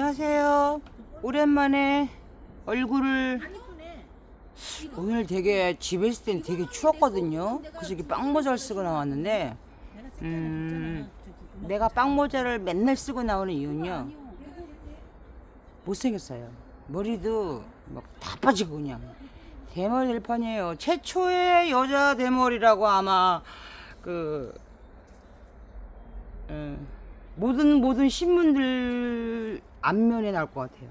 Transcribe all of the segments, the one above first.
안녕하세요. 오랜만에 얼굴을 오늘 되게 집에 있을 땐 되게 추웠거든요. 그래서 이렇게 빵모자를 쓰고 나왔는데 음, 내가 빵모자를 맨날 쓰고 나오는 이유는요. 못생겼어요. 머리도 막 다 빠지고 그냥 대머리 될 판이에요. 최초의 여자 대머리라고 아마 그 음, 모든 모든 신문들 앞면에 나올 것 같아요.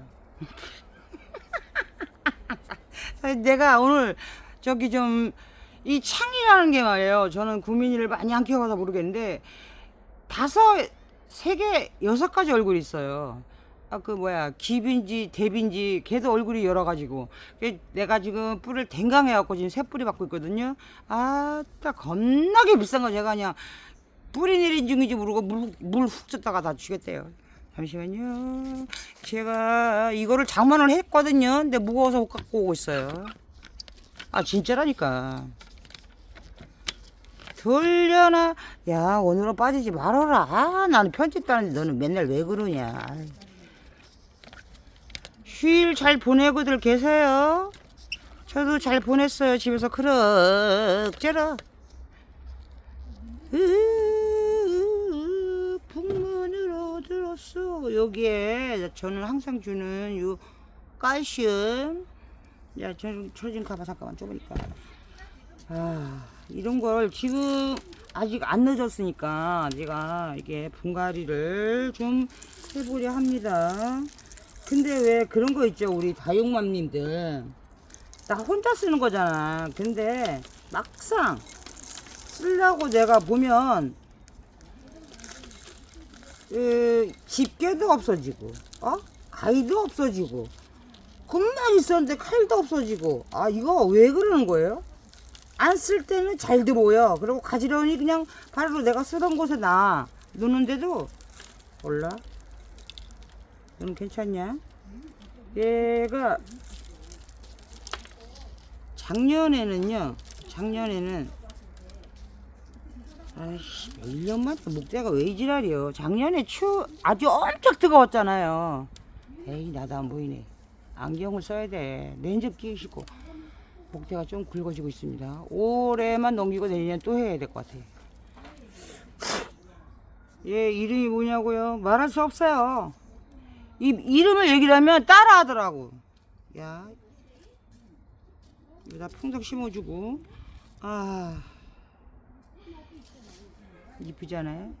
내가 오늘 저기 좀 이 창이라는 게 말이에요. 저는 구민이를 많이 안 키워봐서 모르겠는데 다섯, 세 개, 여섯 가지 얼굴이 있어요. 아 그 뭐야 기빈지 대빈지 걔도 얼굴이 여러 가지고 내가 지금 뿔을 댕강해갖고 지금 새 뿔이 받고 있거든요. 아따 겁나게 비싼 거 제가 그냥 뿌리 내린 중인지 모르고 물훅 줬다가 다 죽였대요. 잠시만요. 제가 이거를 장만을 했거든요. 근데 무거워서 못 갖고 오고 있어요. 아 진짜라니까. 돌려나 야 오늘은 빠지지 말아라. 아, 나는 편집 따는데 너는 맨날 왜 그러냐. 휴일 잘 보내고들 계세요? 저도 잘 보냈어요. 집에서 그럭저럭. 으으으으, 들었어. 여기에 저는 항상 주는 요 칼슘. 야, 저, 저좀 가봐 잠깐만 좁으니까. 아, 이런 걸 지금 아직 안 늦었으니까 내가 이게 분갈이를 좀 해보려 합니다. 근데 왜 그런 거 있죠, 우리 다육맘님들. 나 혼자 쓰는 거잖아. 근데 막상 쓰려고 내가 보면 에, 집게도 없어지고 어 가위도 없어지고 금만 있었는데 칼도 없어지고 아 이거 왜 그러는 거예요? 안 쓸 때는 잘 들어오요 그리고 가지런히 그냥 바로 내가 쓰던 곳에 놔 놓는데도 몰라 넌 괜찮냐? 얘가 작년에는요 작년에는 아이씨, 1년만 목대가 왜 이지랄이요? 작년에 추 아주 엄청 뜨거웠잖아요. 에이, 나도 안 보이네. 안경을 써야 돼. 렌즈 끼시고. 목대가 좀 굵어지고 있습니다. 올해만 넘기고 내년 또 해야 될 것 같아. 얘 이름이 뭐냐고요? 말할 수 없어요. 이 이름을 얘기를 하면 따라 하더라고. 야. 여기다 풍선 심어주고. 아. 이쁘잖아요.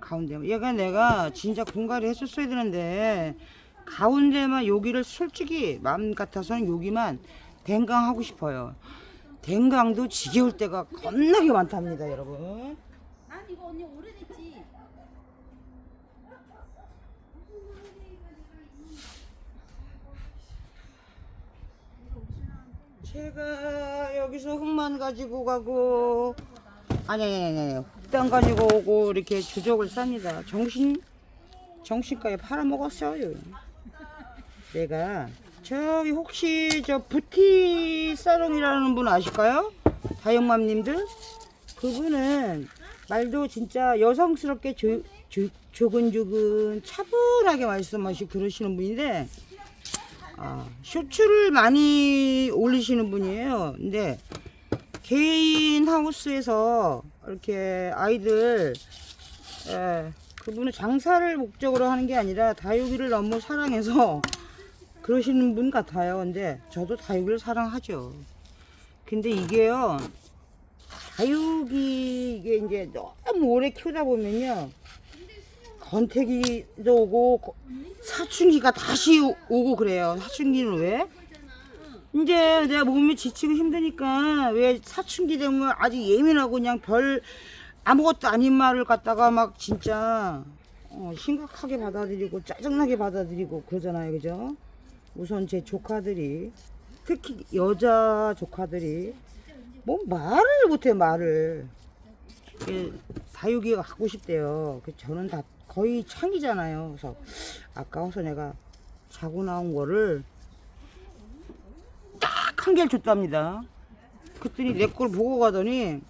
가운데 얘가 내가 진짜 공갈이 했었어야 되는데 가운데만 여기를 솔직히 마음 같아서는 여기만 댕강 하고 싶어요. 댕강도 지겨울 때가 겁나게 많답니다, 여러분. 난 이거 언니 오래됐지. 제가 여기서 흙만 가지고 가고 아니 아니 아니 아니 흙땅 가지고 오고 이렇게 주적을 쌉니다. 정신 정신가에 팔아먹었어요. 내가 저기 혹시 저 부티 사롱이라는 분 아실까요? 다영맘님들 그분은 말도 진짜 여성스럽게 조, 조, 조근조근 차분하게 말씀하시고 그러시는 분인데 아, 쇼츠를 많이 올리시는 분이에요. 근데 개인 하우스에서 이렇게 아이들 에, 그분은 장사를 목적으로 하는 게 아니라 다육이를 너무 사랑해서 그러시는 분 같아요. 근데 저도 다육이를 사랑하죠. 근데 이게요. 다육이 이게 이제 너무 오래 키우다 보면요. 건태기도 오고 거- 사춘기가 다시 오- 오고 그래요. 사춘기는 왜? 이제 내가 몸이 지치고 힘드니까 왜 사춘기 되면 아주 예민하고 그냥 별 아무것도 아닌 말을 갖다가 막 진짜 어, 심각하게 받아들이고 짜증나게 받아들이고 그러잖아요. 그죠? 우선 제 조카들이 특히 여자 조카들이 뭐 말을 못해 말을 다육이가 갖고 싶대요. 그 저는 다 거의 창이잖아요. 그래서 아까워서 내가 자고 나온 거를 딱 한 개를 줬답니다. 그랬더니 내 걸 보고 가더니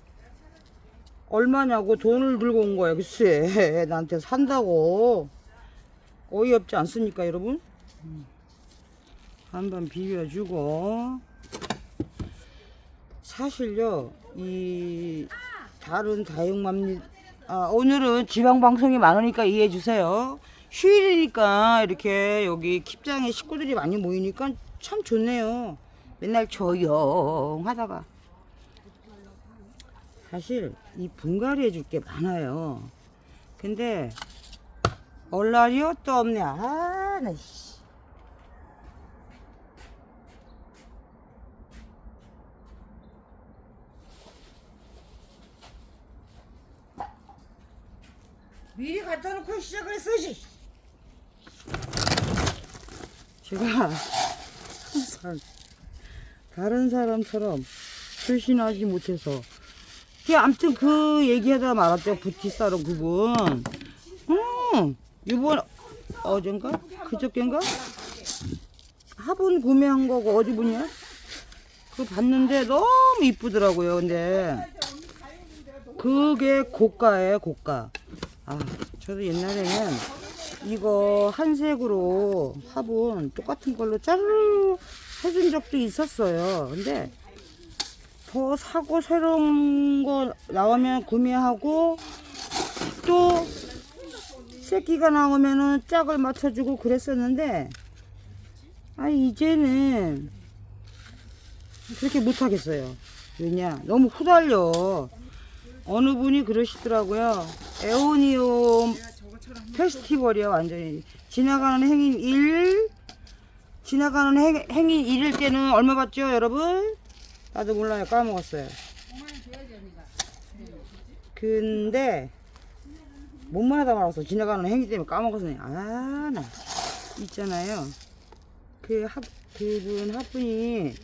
얼마냐고 돈을 들고 온 거야. 글쎄 나한테 산다고. 어이없지 않습니까 여러분? 음. 한번 비벼주고 사실요 이 다른 다육맘 아, 오늘은 지방 방송이 많으니까 이해해 주세요. 휴일이니까 이렇게 여기 킵장에 식구들이 많이 모이니까 참 좋네요. 맨날 조용하다가 사실 이 분갈이 해줄 게 많아요. 근데 얼라리요 또 없네. 아, 나 씨. 미리 갖다 놓고 시작을 했어야지. 제가 다른 사람처럼 출신하지 못해서. 그 아무튼 그 얘기하다 말았죠 부티사로 그분. 음 이번 어젠가? 그저께인가? 화분 구매한 거고 어디 분이야? 그거 봤는데 너무 이쁘더라고요 근데. 그게 고가예요 고가. 아 저도 옛날에는 이거 한색으로 화분 똑같은 걸로 짜르르 해준 적도 있었어요. 근데 더 사고 새로운 거 나오면 구매하고 또 새끼가 나오면은 짝을 맞춰주고 그랬었는데 아 이제는 그렇게 못하겠어요. 왜냐 너무 후달려. 어느 분이 그러시더라고요. 에오니움 페스티벌이야 완전히. 지나가는 행인 1 지나가는 행, 행인 1일 때는 얼마 받죠 여러분? 나도 몰라요. 까먹었어요. 근데 뭔만 하다 말았어. 지나가는 행위 때문에 까먹었어 아나 있잖아요. 그 하, 그분 하분이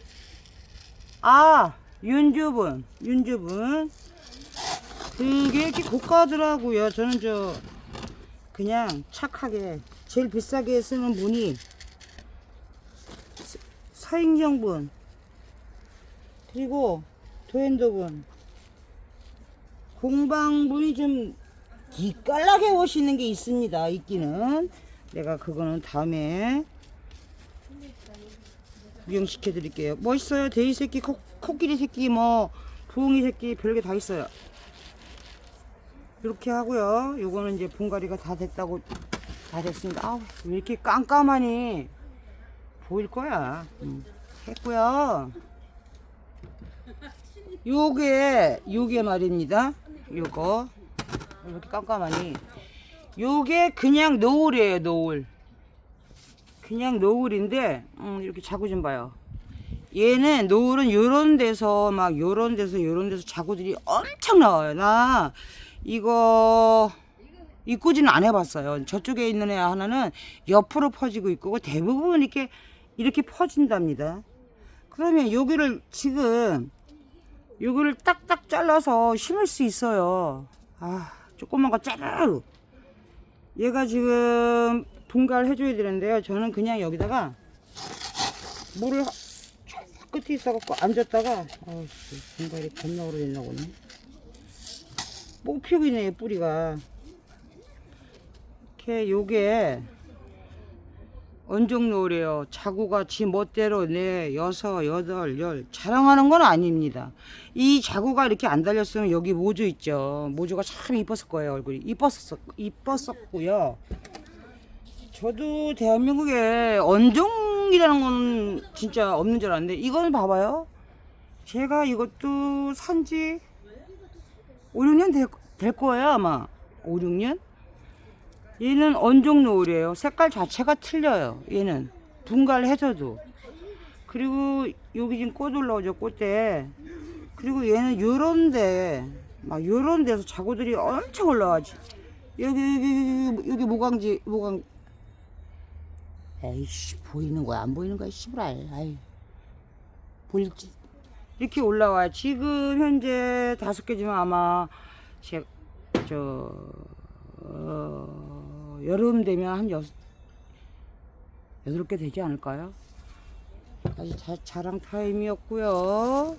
아 윤주분. 윤주분. 그게 이렇게 고가더라고요. 저는 저 그냥 착하게 제일 비싸게 쓰는 분이 서- 서인경분 그리고 도현도분. 공방분이 좀 기깔나게 오시는 게 있습니다 있기는. 내가 그거는 다음에 구경시켜 드릴게요. 멋있어요. 돼지 새끼 코, 코끼리 새끼 뭐 부엉이 새끼 별게 다 있어요. 이렇게 하고요. 요거는 이제 분갈이가 다 됐다고 다 됐습니다. 아우 왜 이렇게 깜깜하니 보일 거야. 음, 했고요. 요게 요게 말입니다. 요거. 이렇게 깜깜하니. 요게 그냥 노을이에요 노을. 그냥 노을인데 음, 이렇게 자구 좀 봐요. 얘는 노을은 요런 데서 막 요런 데서 요런 데서 자구들이 엄청 나와요. 나 이거 입고지는 안 해봤어요. 저쪽에 있는 애 하나는 옆으로 퍼지고 있고 대부분 이렇게 이렇게 퍼진답니다 그러면 여기를 지금 요거를 딱딱 잘라서 심을 수 있어요. 아, 조그만 거 짜르르. 얘가 지금 분갈 해줘야 되는데요. 저는 그냥 여기다가 물을 끝에 있어갖고 앉았다가, 아우씨, 분갈이 겁나 오래됐나 보네. 목 피고 있네, 뿌리가. 이렇게 요게 언종노래요. 자구가 지 멋대로 네 여섯 여덟 열 자랑하는 건 아닙니다. 이 자구가 이렇게 안 달렸으면 여기 모주 있죠. 모주가 참 이뻤을 거예요 얼굴이 이뻤었 이뻤었고요. 저도 대한민국에 언종이라는 건 진짜 없는 줄 알았는데 이건 봐봐요. 제가 이것도 산지 5, 6년 될, 될 거예요 아마 5, 6년? 얘는 언종 노을이에요. 색깔 자체가 틀려요. 얘는 분갈 해서도. 그리고 여기 지금 꽃 올라오죠. 꽃대. 그리고 얘는 요런데 막 요런 데서 자구들이 엄청 올라와지. 여기 여기 여기, 모강지 모강. 에이씨 보이는 거야 안 보이는 거야 씨발. 아이 보일지 이렇게 올라와. 지금 현재 다섯 개지만 아마 제저 어, 여름 되면 한 여섯 여덟 개 되지 않을까요? 아주 자, 자랑 타임이었고요.